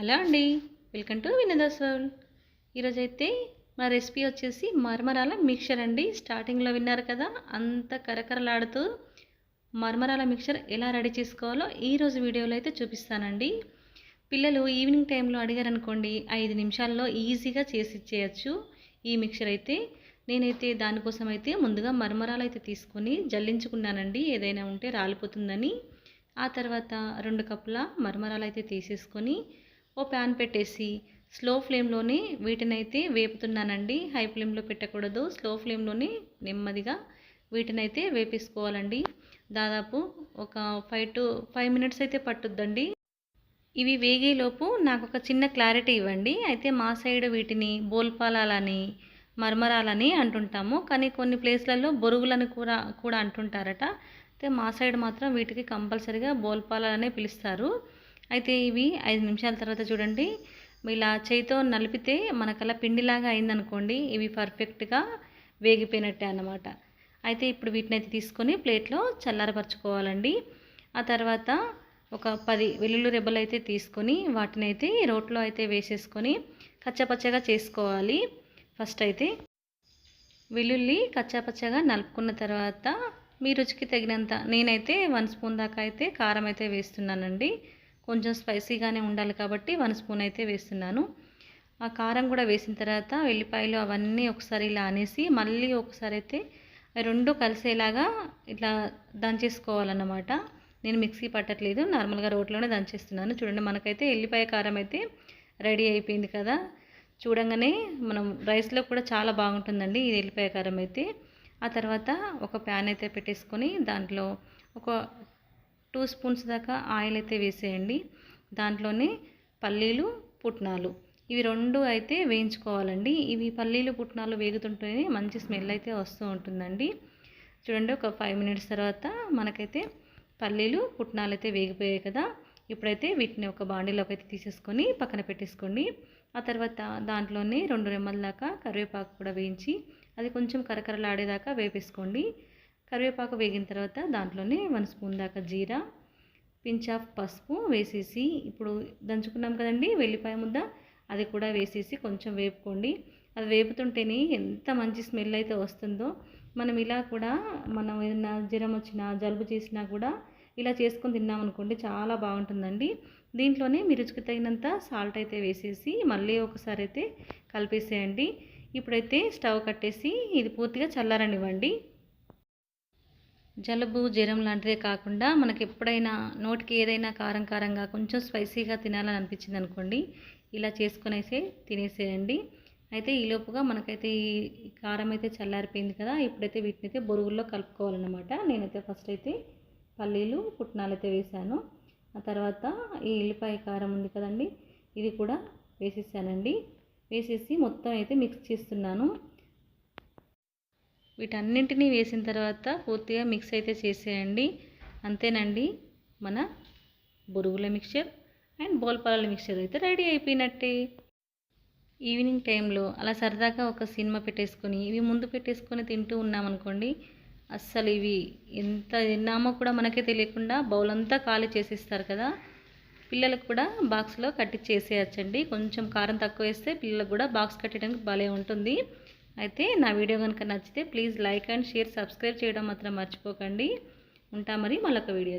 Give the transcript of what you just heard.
Hello అండి. Welcome to వినదాస్ world ఈరోజైతే మా రెసిపీ వచ్చేసి మరమరాల మిక్చర్ అండి. స్టార్టింగ్లో విన్నారు కదా అంత కరకరలాడుతూ మరమరాల మిక్చర్ ఎలా రెడీ చేసుకోవాలో ఈరోజు వీడియోలో అయితే చూపిస్తానండి. పిల్లలు ఈవినింగ్ టైంలో అడిగారనుకోండి ఐదు నిమిషాల్లో ఈజీగా చేసి ఇచ్చేయచ్చు ఈ మిక్చర్ అయితే. నేనైతే దానికోసం అయితే ముందుగా మరమరాలు అయితే తీసుకొని జల్లించుకున్నానండి. ఏదైనా ఉంటే రాలిపోతుందని. ఆ తర్వాత రెండు కప్పుల మరమరాలు అయితే తీసేసుకొని ఓ ప్యాన్ పెట్టేసి స్లో ఫ్లేమ్లోనే వీటినైతే వేపుతున్నానండి. హై ఫ్లేమ్లో పెట్టకూడదు. స్లో ఫ్లేమ్లోనే నెమ్మదిగా వీటినైతే వేపేసుకోవాలండి. దాదాపు ఒక ఫైవ్ టు ఫైవ్ మినిట్స్ అయితే పట్టుద్దండి. ఇవి వేగేలోపు నాకు ఒక చిన్న క్లారిటీ ఇవ్వండి. అయితే మా సైడ్ వీటిని బోల్పాలాలని మర్మరాలని అంటుంటాము. కానీ కొన్ని ప్లేస్లలో బొరుగులని కూడా కూడా అంటుంటారట. అయితే మా సైడ్ మాత్రం వీటికి కంపల్సరిగా బోల్పాలనే పిలుస్తారు. అయితే ఇవి ఐదు నిమిషాల తర్వాత చూడండి. ఇలా చేయితో నలిపితే మనకలా పిండిలాగా అయిందనుకోండి ఇవి పర్ఫెక్ట్గా వేగిపోయినట్టే అన్నమాట. అయితే ఇప్పుడు వీటిని అయితే తీసుకొని ప్లేట్లో చల్లారపరచుకోవాలండి. ఆ తర్వాత ఒక పది వెల్లుల్లి రెబ్బలు అయితే తీసుకొని వాటిని అయితే రోట్లో అయితే వేసేసుకొని కచ్చపచ్చగా చేసుకోవాలి. ఫస్ట్ అయితే వెల్లుల్లి కచ్చాపచ్చగా నలుపుకున్న తర్వాత మీ రుచికి తగినంత నేనైతే వన్ స్పూన్ దాకా అయితే కారం అయితే వేస్తున్నానండి. కొంచెం స్పైసీగానే ఉండాలి కాబట్టి వన్ స్పూన్ అయితే వేస్తున్నాను. ఆ కారం కూడా వేసిన తర్వాత వెల్లిపాయలు అవన్నీ ఒకసారి ఇలా అనేసి మళ్ళీ ఒకసారి అయితే రెండు కలిసేలాగా ఇట్లా దంచేసుకోవాలన్నమాట. నేను మిక్సీ పట్టట్లేదు నార్మల్గా రోట్లోనే దంచేస్తున్నాను. చూడండి మనకైతే ఎల్లిపాయ కారం అయితే రెడీ అయిపోయింది కదా. చూడంగానే మనం రైస్లో కూడా చాలా బాగుంటుందండి ఇది ఎల్లిపాయ కారం అయితే. ఆ తర్వాత ఒక ప్యాన్ అయితే పెట్టేసుకొని దాంట్లో ఒక టూ స్పూన్స్ దాకా ఆయిల్ అయితే వేసేయండి. దాంట్లోనే పల్లీలు పుట్నాలు. ఇవి రెండు అయితే వేయించుకోవాలండి. ఇవి పల్లీలు పుట్నాలు వేగుతుంటేనే మంచి స్మెల్ అయితే వస్తూ ఉంటుందండి. చూడండి ఒక ఫైవ్ మినిట్స్ తర్వాత మనకైతే పల్లీలు పుట్నాలు అయితే వేగిపోయాయి కదా. ఇప్పుడైతే వీటిని ఒక బాండీలోకి అయితే తీసేసుకొని పక్కన పెట్టేసుకోండి. ఆ తర్వాత దాంట్లోనే రెండు రెమ్మల దాకా కరివేపాకు కూడా వేయించి అది కొంచెం కరకరలాడేదాకా వేపేసుకోండి. కరివేపాకు వేగిన తర్వాత దాంట్లోనే వన్ స్పూన్ దాకా జీరా పించ్ ఆఫ్ పసుపు వేసేసి ఇప్పుడు దంచుకున్నాం కదండి వెల్లిపాయ ముద్ద అది కూడా వేసేసి కొంచెం వేపుకోండి. అది వేపుతుంటేనే ఎంత మంచి స్మెల్ అయితే వస్తుందో. మనం ఇలా కూడా మనం ఏదైనా జ్వరం వచ్చినా జలుబు చేసినా కూడా ఇలా చేసుకొని తిన్నామనుకోండి చాలా బాగుంటుందండి. దీంట్లోనే మీ రుచికి తగినంత సాల్ట్ అయితే వేసేసి మళ్ళీ ఒకసారి అయితే కలిపేసేయండి. ఇప్పుడైతే స్టవ్ కట్టేసి ఇది పూర్తిగా చల్లారనివ్వండి. జలుబు జ్వరం లాంటిదే కాకుండా మనకి ఎప్పుడైనా నోటికి ఏదైనా కారం కారంగా కొంచెం స్పైసీగా తినాలని అనిపించింది అనుకోండి ఇలా చేసుకునేసే తినేసేయండి. అయితే ఈలోపుగా మనకైతే ఈ కారం అయితే చల్లారిపోయింది కదా ఇప్పుడైతే వీటిని అయితే బొరుగుల్లో కలుపుకోవాలన్నమాట. నేనైతే ఫస్ట్ అయితే పల్లీలు పుట్నాలు అయితే వేసాను. ఆ తర్వాత ఈ ఎల్లిపాయ కారం ఉంది కదండి ఇది కూడా వేసేసానండి. వేసేసి మొత్తం అయితే మిక్స్ చేస్తున్నాను. వీటన్నింటినీ వేసిన తర్వాత పూర్తిగా మిక్స్ అయితే చేసేయండి. అంతేనండి మన బొరుగుల మిక్చర్ అండ్ బోల్పాల మిక్చర్ అయితే రెడీ అయిపోయినట్టే. ఈవినింగ్ టైంలో అలా సరదాగా ఒక సినిమా పెట్టేసుకొని ఇవి ముందు పెట్టేసుకొని తింటూ ఉన్నామనుకోండి అస్సలు ఇవి ఎంత తిన్నామో కూడా మనకే తెలియకుండా బౌల్ అంతా ఖాళీ చేసేస్తారు కదా. పిల్లలకు కూడా బాక్స్లో కట్టి చేసేయచ్చండి కొంచెం కారం తక్కువ వేస్తే పిల్లలకు కూడా బాక్స్ కట్టడానికి భలే ఉంటుంది. అయితే నా వీడియో కనుక నచ్చితే please like and share subscribe చేయడం మాత్రం మర్చిపోకండి. ఉంటా మరి మళ్ళొక వీడియో.